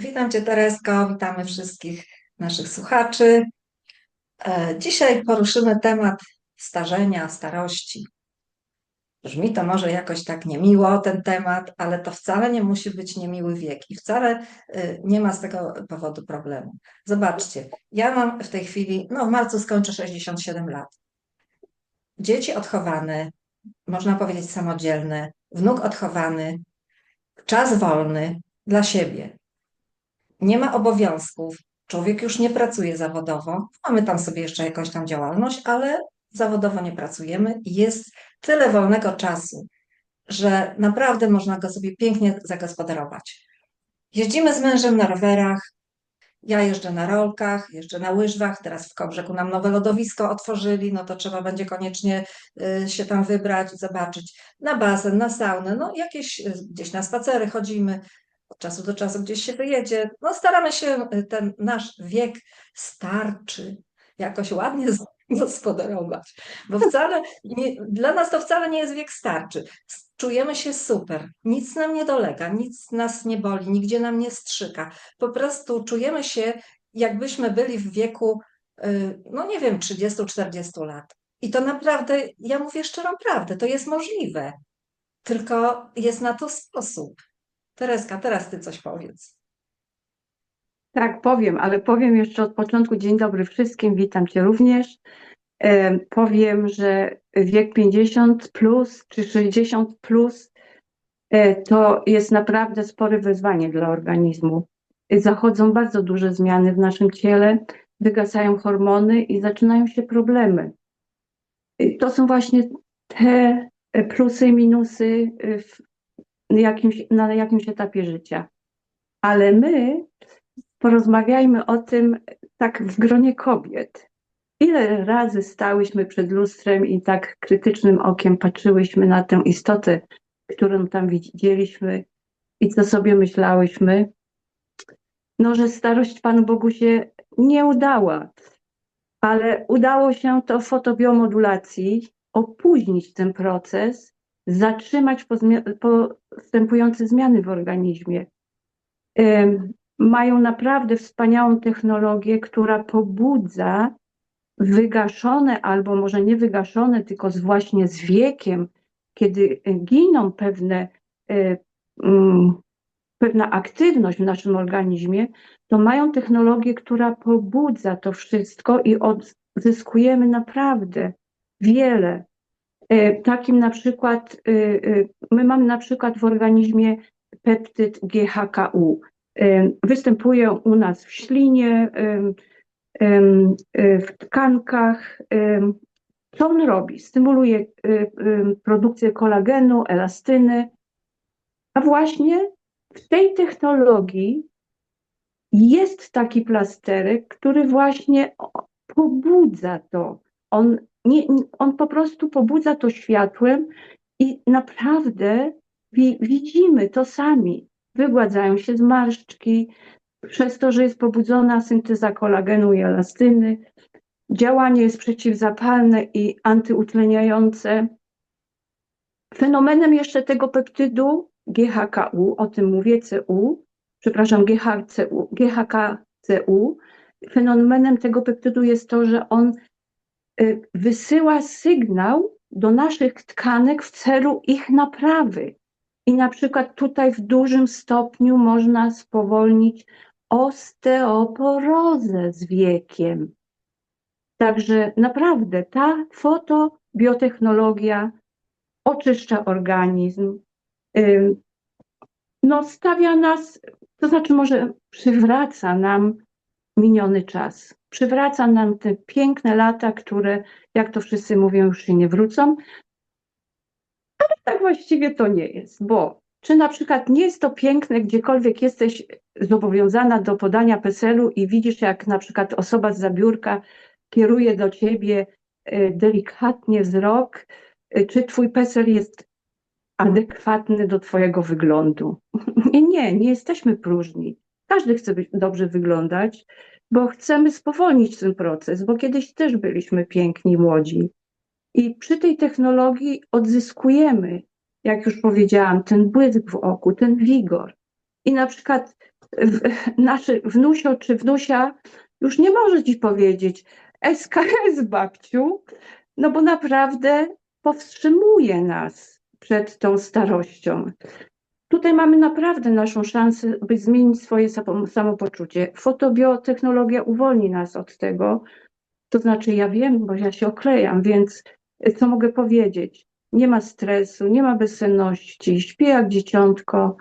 Witam Cię Teresko, witamy wszystkich naszych słuchaczy. E, Dzisiaj poruszymy temat starzenia, starości. Brzmi to może jakoś tak niemiło ten temat, ale to wcale nie musi być niemiły wiek i wcale y, nie ma z tego powodu problemu. Zobaczcie, ja mam w tej chwili, no w marcu skończę 67 lat. Dzieci odchowane, można powiedzieć samodzielne, wnuk odchowany, czas wolny dla siebie nie ma obowiązków, człowiek już nie pracuje zawodowo, mamy tam sobie jeszcze jakąś tam działalność, ale zawodowo nie pracujemy i jest tyle wolnego czasu, że naprawdę można go sobie pięknie zagospodarować. Jeździmy z mężem na rowerach, ja jeżdżę na rolkach, jeżdżę na łyżwach, teraz w Kobrzegu nam nowe lodowisko otworzyli, no to trzeba będzie koniecznie y, się tam wybrać, zobaczyć. Na basen, na saunę, no jakieś y, gdzieś na spacery chodzimy, od czasu do czasu gdzieś się wyjedzie. No staramy się y, ten nasz wiek starczy jakoś ładnie gospodarować, bo wcale nie, dla nas to wcale nie jest wiek starczy. Czujemy się super, nic nam nie dolega, nic nas nie boli, nigdzie nam nie strzyka. Po prostu czujemy się, jakbyśmy byli w wieku, y, no nie wiem, 30-40 lat. I to naprawdę, ja mówię szczerą prawdę, to jest możliwe. Tylko jest na to sposób. Tereska, teraz ty coś powiedz. Tak, powiem, ale powiem jeszcze od początku. Dzień dobry wszystkim, witam Cię również. E, powiem, że wiek 50 plus czy 60 plus e, to jest naprawdę spore wyzwanie dla organizmu. Zachodzą bardzo duże zmiany w naszym ciele, wygasają hormony i zaczynają się problemy. E, To są właśnie te plusy i minusy w jakimś, na jakimś etapie życia. Ale my porozmawiajmy o tym tak w gronie kobiet. Ile razy stałyśmy przed lustrem i tak krytycznym okiem patrzyłyśmy na tę istotę, którą tam widzieliśmy i co sobie myślałyśmy? No, że starość Panu Bogu się nie udała, ale udało się to fotobiomodulacji opóźnić ten proces, zatrzymać postępujące zmiany w organizmie. Mają naprawdę wspaniałą technologię, która pobudza wygaszone, albo może nie wygaszone, tylko z właśnie z wiekiem, kiedy giną pewne, pewna aktywność w naszym organizmie, to mają technologię, która pobudza to wszystko i odzyskujemy naprawdę wiele Takim na przykład, my mamy na przykład w organizmie peptyd GHKU. Występuje u nas w ślinie, w tkankach. Co on robi? Stymuluje produkcję kolagenu, elastyny. A właśnie w tej technologii jest taki plasterek, który właśnie pobudza to. On nie, on po prostu pobudza to światłem i naprawdę wi widzimy to sami. Wygładzają się zmarszczki, przez to, że jest pobudzona synteza kolagenu i elastyny. Działanie jest przeciwzapalne i antyutleniające. Fenomenem jeszcze tego peptydu GHKU, o tym mówię, CU, przepraszam, GHCU, GHKCU, fenomenem tego peptydu jest to, że on wysyła sygnał do naszych tkanek w celu ich naprawy. I na przykład tutaj w dużym stopniu można spowolnić osteoporozę z wiekiem. Także naprawdę ta fotobiotechnologia oczyszcza organizm, no stawia nas, to znaczy może przywraca nam miniony czas przywraca nam te piękne lata, które, jak to wszyscy mówią, już się nie wrócą. Ale tak właściwie to nie jest, bo czy na przykład nie jest to piękne, gdziekolwiek jesteś zobowiązana do podania PESEL-u i widzisz, jak na przykład osoba z zabiórka kieruje do ciebie e, delikatnie wzrok, e, czy twój PESEL jest adekwatny do twojego wyglądu. Nie, nie, jesteśmy próżni. Każdy chce być, dobrze wyglądać, bo chcemy spowolnić ten proces, bo kiedyś też byliśmy piękni, młodzi. I przy tej technologii odzyskujemy, jak już powiedziałam, ten błysk w oku, ten wigor. I na przykład w- naszy wnusio czy wnusia już nie może ci powiedzieć SKS babciu, no bo naprawdę powstrzymuje nas przed tą starością. Tutaj mamy naprawdę naszą szansę, by zmienić swoje samo- samopoczucie. Fotobiotechnologia uwolni nas od tego. To znaczy, ja wiem, bo ja się oklejam, więc y, co mogę powiedzieć? Nie ma stresu, nie ma bezsenności, śpię jak dzieciątko.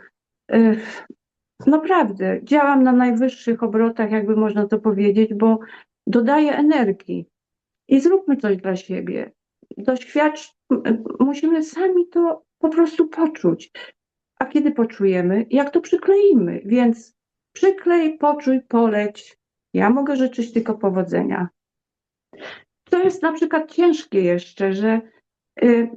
Naprawdę, działam na najwyższych obrotach, jakby można to powiedzieć, bo dodaję energii. I zróbmy coś dla siebie. Doświadcz, musimy sami to po prostu poczuć. A kiedy poczujemy, jak to przykleimy? Więc przyklej, poczuj, poleć. Ja mogę życzyć tylko powodzenia. To jest na przykład ciężkie jeszcze, że y,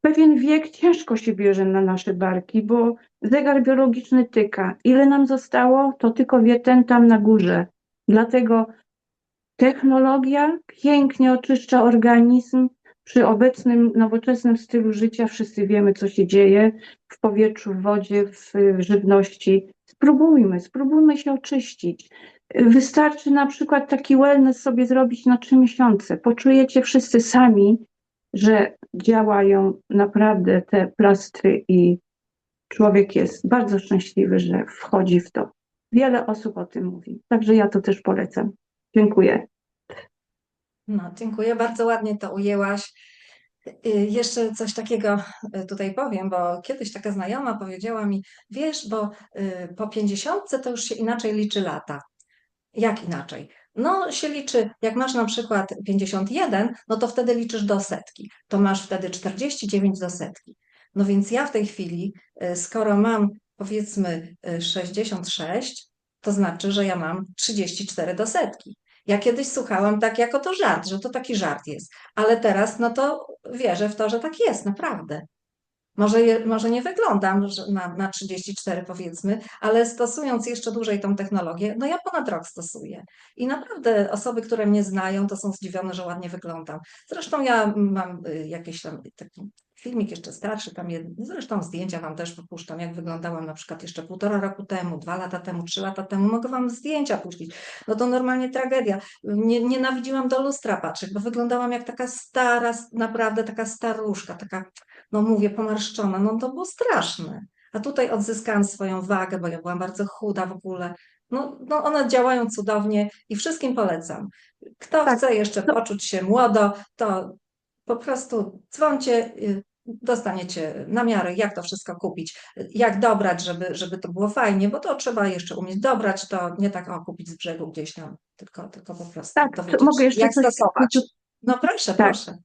pewien wiek ciężko się bierze na nasze barki, bo zegar biologiczny tyka. Ile nam zostało, to tylko wie ten tam na górze. Dlatego technologia pięknie oczyszcza organizm. Przy obecnym nowoczesnym stylu życia wszyscy wiemy, co się dzieje w powietrzu, w wodzie, w y, żywności. Spróbujmy, spróbujmy się oczyścić. Wystarczy na przykład taki wellness sobie zrobić na trzy miesiące. Poczujecie wszyscy sami, że działają naprawdę te plastry i człowiek jest bardzo szczęśliwy, że wchodzi w to. Wiele osób o tym mówi, także ja to też polecam. Dziękuję. No, dziękuję, bardzo ładnie to ujęłaś. Y, Jeszcze coś takiego y, tutaj powiem, bo kiedyś taka znajoma powiedziała mi, wiesz, bo y, po pięćdziesiątce to już się inaczej liczy lata. Jak inaczej? No, się liczy, jak masz na przykład 51, no to wtedy liczysz do setki. To masz wtedy 49 do setki. No więc ja w tej chwili, skoro mam powiedzmy y, 66, to znaczy, że ja mam 34 do setki. Ja kiedyś słuchałam tak jako to żart, że to taki żart jest, ale teraz no to wierzę w to, że tak jest, naprawdę. Może, je, może nie wyglądam na, na 34 powiedzmy, ale stosując jeszcze dłużej tą technologię, no ja ponad rok stosuję. I naprawdę osoby, które mnie znają, to są zdziwione, że ładnie wyglądam. Zresztą ja mam y, jakiś tam taki filmik jeszcze starszy, tam jed... zresztą zdjęcia Wam też wypuszczam, jak wyglądałam na przykład jeszcze półtora roku temu, dwa lata temu, trzy lata temu, mogę Wam zdjęcia puścić. No to normalnie tragedia. Nie, nienawidziłam do lustra patrzeć, bo wyglądałam jak taka stara, naprawdę taka staruszka, taka no mówię, pomarszczona, no to było straszne. A tutaj odzyskałam swoją wagę, bo ja byłam bardzo chuda w ogóle. No, no one działają cudownie i wszystkim polecam. Kto Tak. chce jeszcze poczuć się młodo, to po prostu dzwoncie, y, dostaniecie namiary, jak to wszystko kupić, jak dobrać, żeby, żeby to było fajnie, bo to trzeba jeszcze umieć dobrać, to nie tak o kupić z brzegu gdzieś tam, tylko, tylko po prostu Tak, mogę jeszcze jak coś stosować. No proszę, Tak. proszę.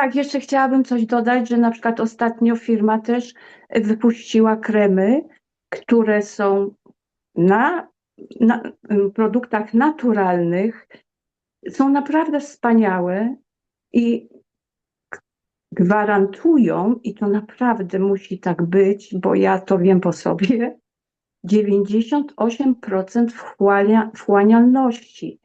Tak, jeszcze chciałabym coś dodać, że na przykład ostatnio firma też wypuściła kremy, które są na, na produktach naturalnych, są naprawdę wspaniałe i gwarantują, i to naprawdę musi tak być, bo ja to wiem po sobie, 98% wchłania, wchłanialności.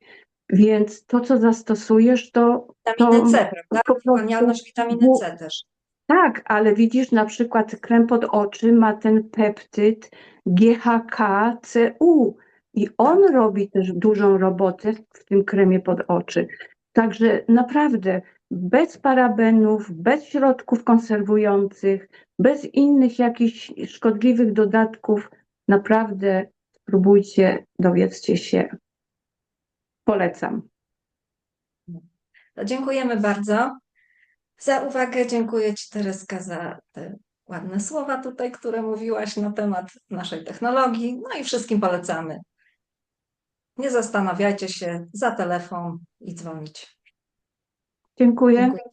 Więc to, co zastosujesz, to Witaminy To C, prawda? po prostu Wchłanialność witaminy C też. Tak, ale widzisz, na przykład krem pod oczy ma ten peptyd GHK-CU i on robi też dużą robotę w tym kremie pod oczy. Także naprawdę bez parabenów, bez środków konserwujących, bez innych jakichś szkodliwych dodatków, naprawdę spróbujcie, dowiedzcie się. Polecam. To dziękujemy bardzo za uwagę. Dziękuję Ci, Tereska, za te ładne słowa tutaj, które mówiłaś na temat naszej technologii. No i wszystkim polecamy. Nie zastanawiajcie się, za telefon i dzwonić. Dziękuję. Dziękuję.